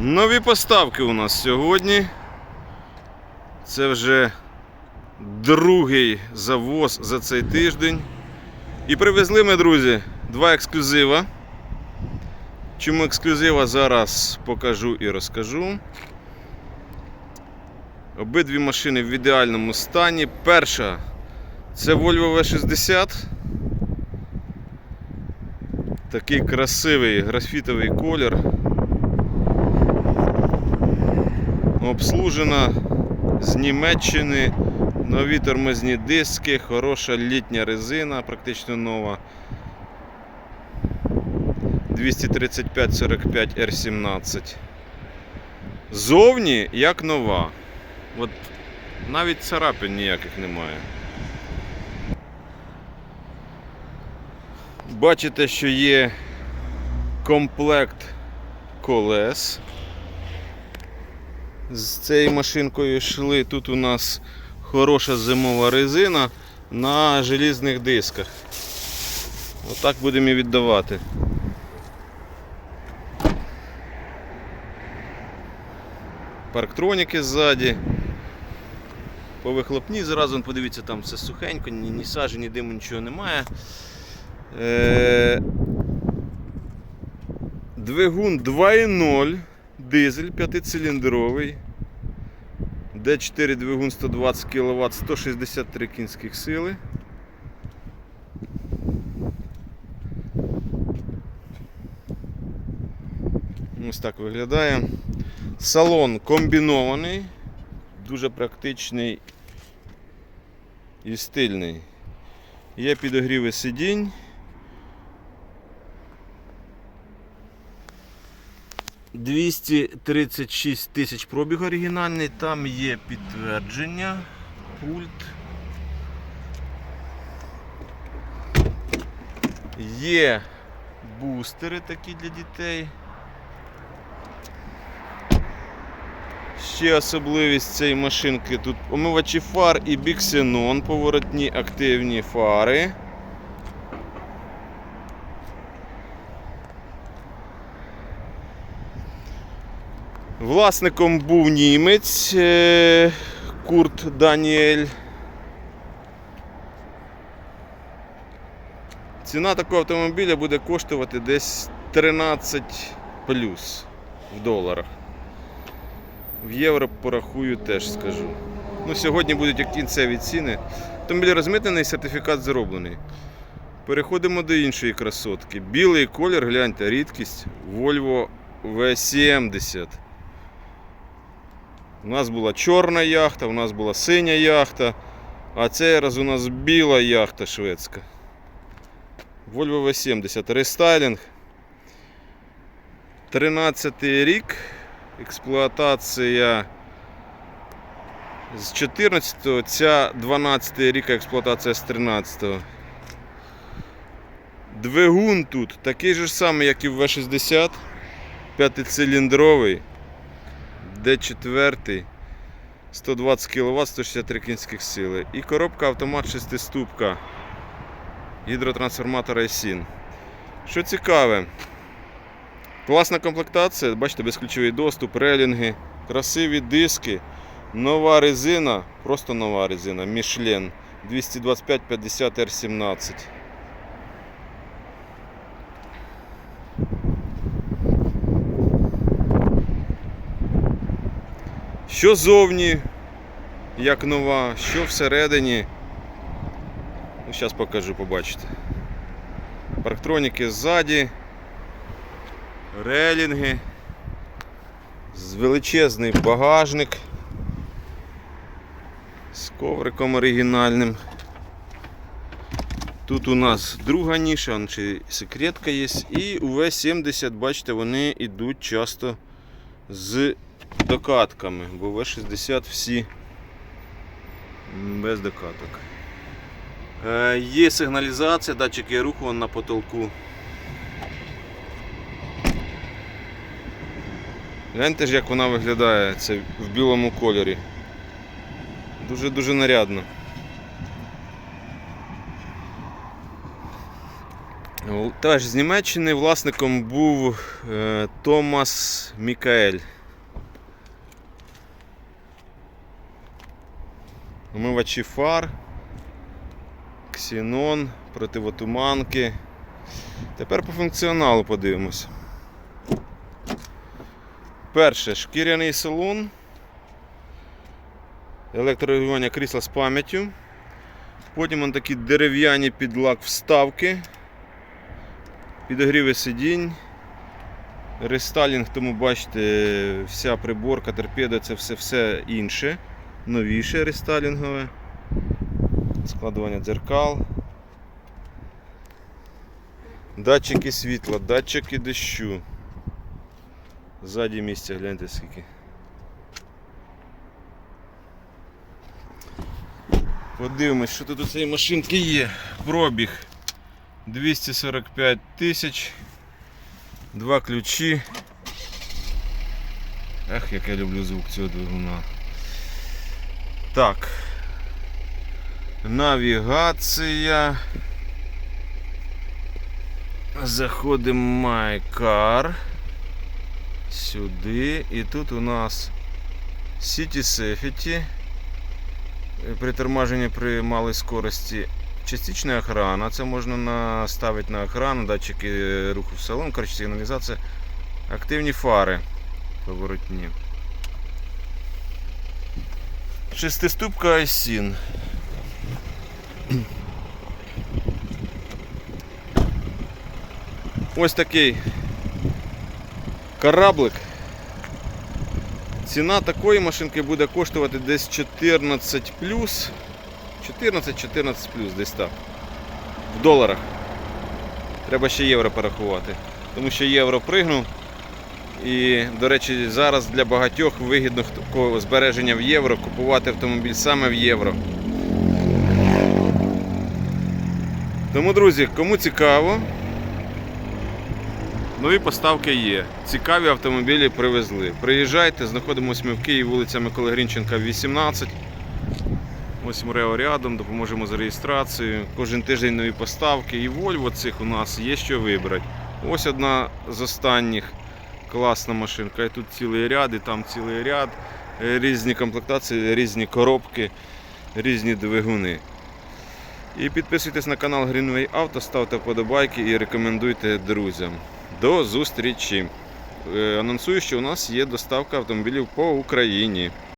Нові поставки у нас сьогодні. Це вже другий завоз за цей тиждень. І привезли ми, друзі, два ексклюзива. Чому ексклюзива зараз покажу і розкажу. Обидві машини в ідеальному стані. Перша це Volvo V60. Такий красивий графітовий колір. Обслужена з Німеччини. Нові тормозні диски, хороша літня резина, практично нова. 235-45 R17. Зовні як нова. От навіть царапин ніяких немає. Бачите, що є комплект колес. З цією машинкою йшли. Тут у нас хороша зимова резина на желізних дисках. Отак будемо і віддавати. Парктроніки ззаді. По вихлопні зразу подивіться, там все сухенько, ні, ні сажі, ні диму, нічого немає. Е, Двигун 2.0, дизель 5-циліндровий. Д4 двигун 120 кВт, 163 кінських сили. Ось так виглядає. Салон комбінований, дуже практичний і стильний. Є підогріви сидінь. Двісті тридцять шість тисяч пробіг оригінальний, там є підтвердження, пульт. Є бустери такі для дітей. Ще особливість цієї машинки тут омивачі фар і біксенон, поворотні активні фари. Власником був німець е, Курт Даніель. Ціна такого автомобіля буде коштувати десь 13 плюс в доларах. В євро порахую теж скажу. Ну, сьогодні будуть як кінцеві ціни. Автомобіль розмитнений, сертифікат зроблений. Переходимо до іншої красотки. Білий колір, гляньте, рідкість Volvo V70. У нас була чорна яхта, у нас була синя яхта, а цей раз у нас біла яхта шведська. Volvo V70 рестайлінг. 13 рік. Експлуатація з 14-го, ця 12 рік експлуатація з 13-го. Двигун тут такий же самий, як і в V60, п'ятициліндровий, D4, 120 кВт, 163 кінських сили. І коробка автомат 6 ступка гідротрансформатора ISIN. Що цікаве, Класна комплектація, бачите, безключовий доступ, релінги, красиві диски, нова резина, просто нова резина, Michelin 225-50 R17. Що зовні, як нова, що всередині. Ну, Зараз покажу, побачите. Парктроніки ззаді релінги, величезний багажник з ковриком оригінальним. Тут у нас друга ніша, ще секретка є. І у В-70, бачите, вони йдуть часто з докатками, бо В-60 всі без докаток. Е, Є сигналізація, датчики руху на потолку. Гляньте ж, як вона виглядає це в білому кольорі. Дуже-дуже нарядно. Теж з Німеччини власником був е, Томас Мікаель. Омивачі фар, ксенон, противотуманки. Тепер по функціоналу подивимось. Перше шкіряний салон. Електрорегулювання крісла з пам'яттю. Потім он такі дерев'яні підлак вставки. Підогріви сидінь. Рестайлінг, тому бачите, вся приборка, торпеда це все, все інше. Новіше рестайлінгове. Складування дзеркал. Датчики світла, датчики дощу. Ззаді місця гляньте скільки. Подивимось, що тут у цієї машинки є. Пробіг 245 тисяч. Два ключі. Ах, як я люблю звук цього двигуна. Так. Навігація. Заходимо в My. Сюди. І тут у нас City Safety. При торможенні при малій скорості частична охрана. Це можна наставити на охрану, датчики руху в салон, коротше, сигналізація. Активні фари поворотні. Шестиступка Айсін. Ось такий кораблик. Ціна такої машинки буде коштувати десь 14 плюс. 14-14 плюс десь так. В доларах. Треба ще євро порахувати. Тому що євро пригнув. І, до речі, зараз для багатьох вигідно збереження в євро купувати автомобіль саме в євро. Тому, друзі, кому цікаво, нові поставки є. Цікаві автомобілі привезли. Приїжджайте, знаходимося ми в Києві, вулиця Миколи Грінченка, 18. Ось Мрео рядом, допоможемо з реєстрацією. Кожен тиждень нові поставки. І Volvo цих у нас є що вибрати. Ось одна з останніх класна машинка. І тут цілий ряд, і там цілий ряд. Е, Різні комплектації, різні коробки, різні двигуни. І підписуйтесь на канал Greenway Auto, ставте вподобайки і рекомендуйте друзям. До зустрічі! Е, Анонсую, що у нас є доставка автомобілів по Україні.